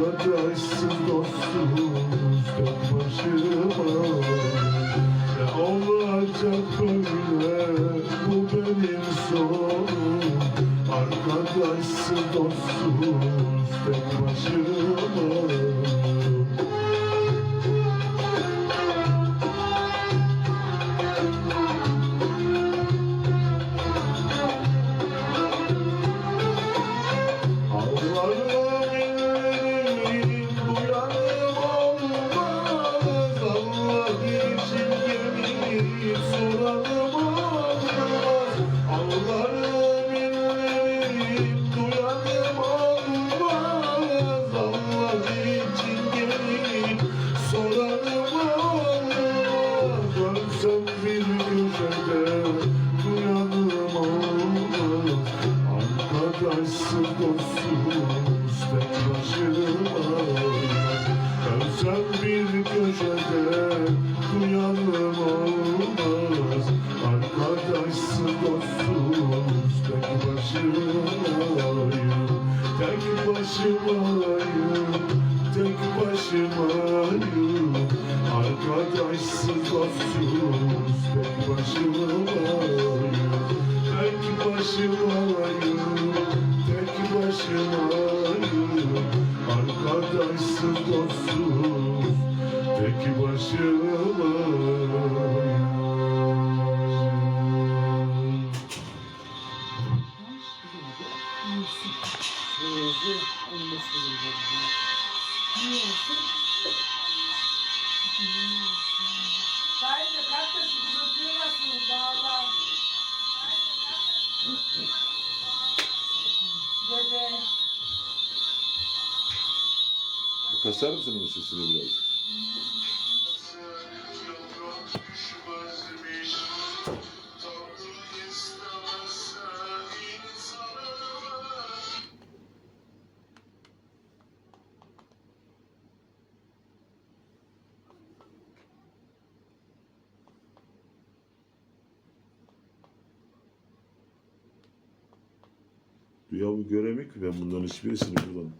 Arkadaşsız dostsuz tek başıma Ne olacak böyle bu benim sonum Arkadaşsız dostsuz tek başıma köşede duyanım olmaz Arkadaşsız dostsuz tek başıma Ölsem bir köşede duyanım olmaz Arkadaşsız dostsuz tek başımayım Tek başımayım, tek başımayım Tek başımayım, tek başımayım Arkadaşsız dostsuz tek başımayım Haydi Bebe. Kasar mısın onun sesini biraz? Ya bu göremek ki ben bunların hiçbirisini bulamadım.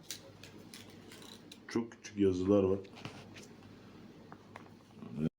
Çok küçük yazılar var.